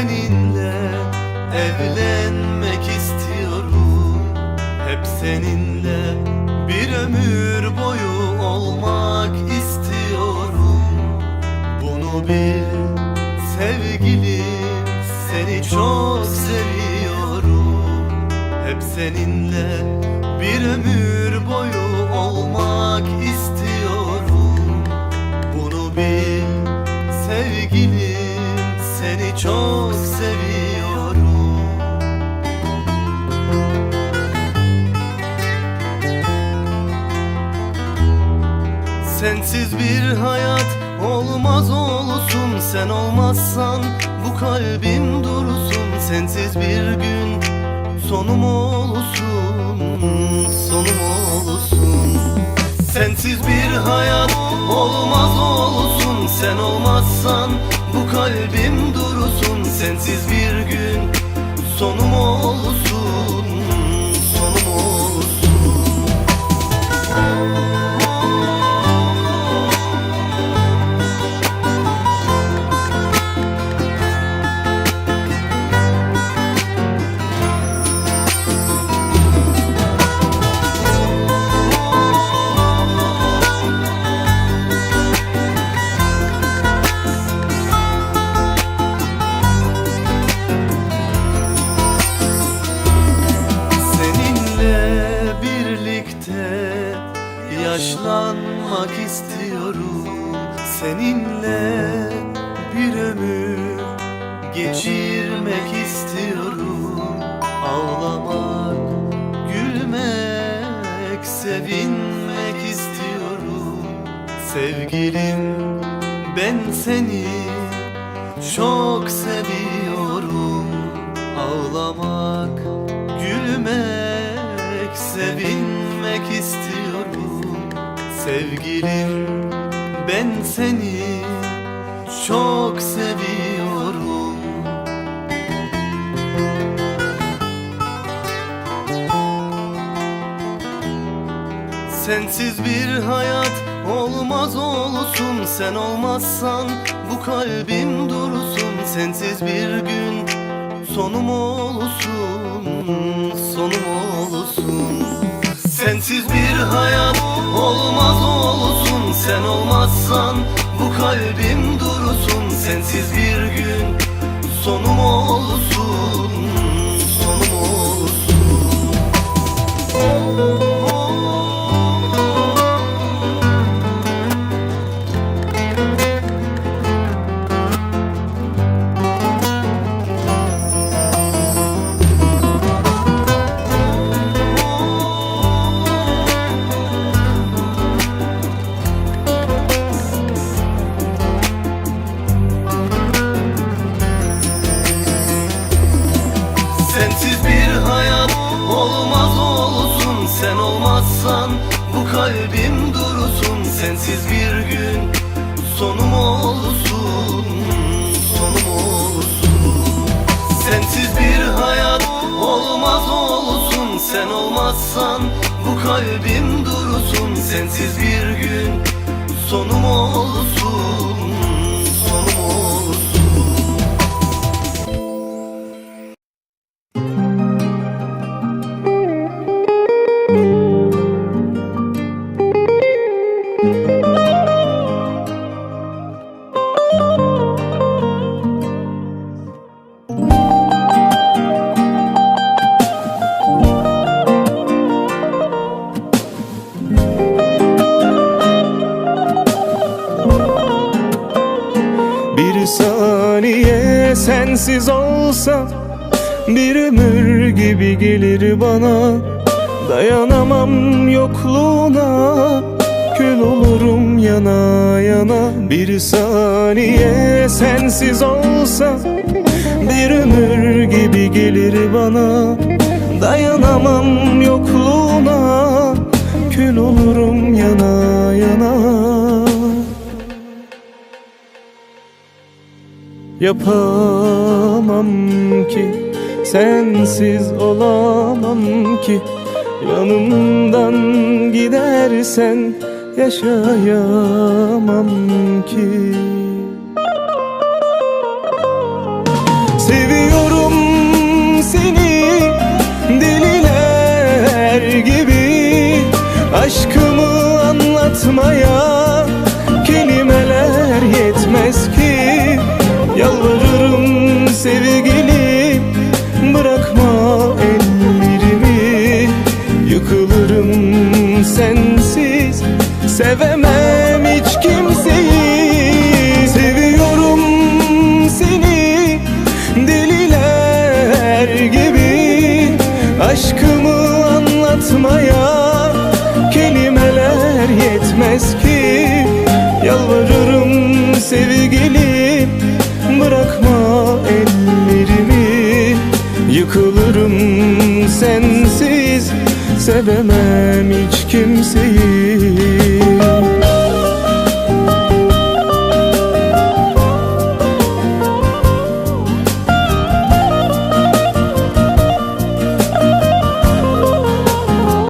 seninle evlenmek istiyorum. Hep seninle bir ömür boyu olmak istiyorum. Bunu bil sevgilim seni çok seviyorum. Hep seninle bir ömür Sensiz bir hayat olmaz olsun. Sen olmazsan bu kalbim dursun. Sensiz bir gün sonum olsun Sonum olsun. Sensiz bir hayat olmaz olsun. Sen olmazsan bu kalbim dursun. Sensiz bir gün sonum olsun yaşlanmak istiyorum. Seninle bir ömür geçirmek istiyorum. Ağlamak, gülmek, sevinmek istiyorum. Sevgilim ben seni çok seviyorum. Ağlamak, gülmek, sevinmek Sevgilim ben seni çok seviyorum. Sensiz bir hayat olmaz olsun Sen olmazsan bu kalbim dursun. Sensiz bir gün sonum olsun Sonum olsun. Sensiz bir hayat olmaz olsun Sen olmazsan bu kalbim dursun. Sensiz bir gün sonum olsun kalbim dursun Sensiz bir gün sonum olsun Sonum olsun. Sensiz bir hayat olmaz olsun Sen olmazsan bu kalbim dursun Sensiz bir gün sonum olsun sensiz olsam Bir ömür gibi gelir bana. Dayanamam yokluğuna Kül olurum yana yana. Bir saniye sensiz olsam Bir ömür gibi gelir bana. Dayanamam yokluğuna Kül olurum yana yana Yapamam ki Sensiz olamam ki. Yanımdan gidersen yaşayamam ki. Seviyorum seni deliler gibi. Aşkımı anlatmaya sevemem hiç kimseyi. Seviyorum seni. Deliler gibi. Aşkımı anlatmaya kelimeler yetmez ki. Yalvarırım sevgilim bırakma ellerimi. Yıkılırım sensiz. Sevemem hiç kimseyi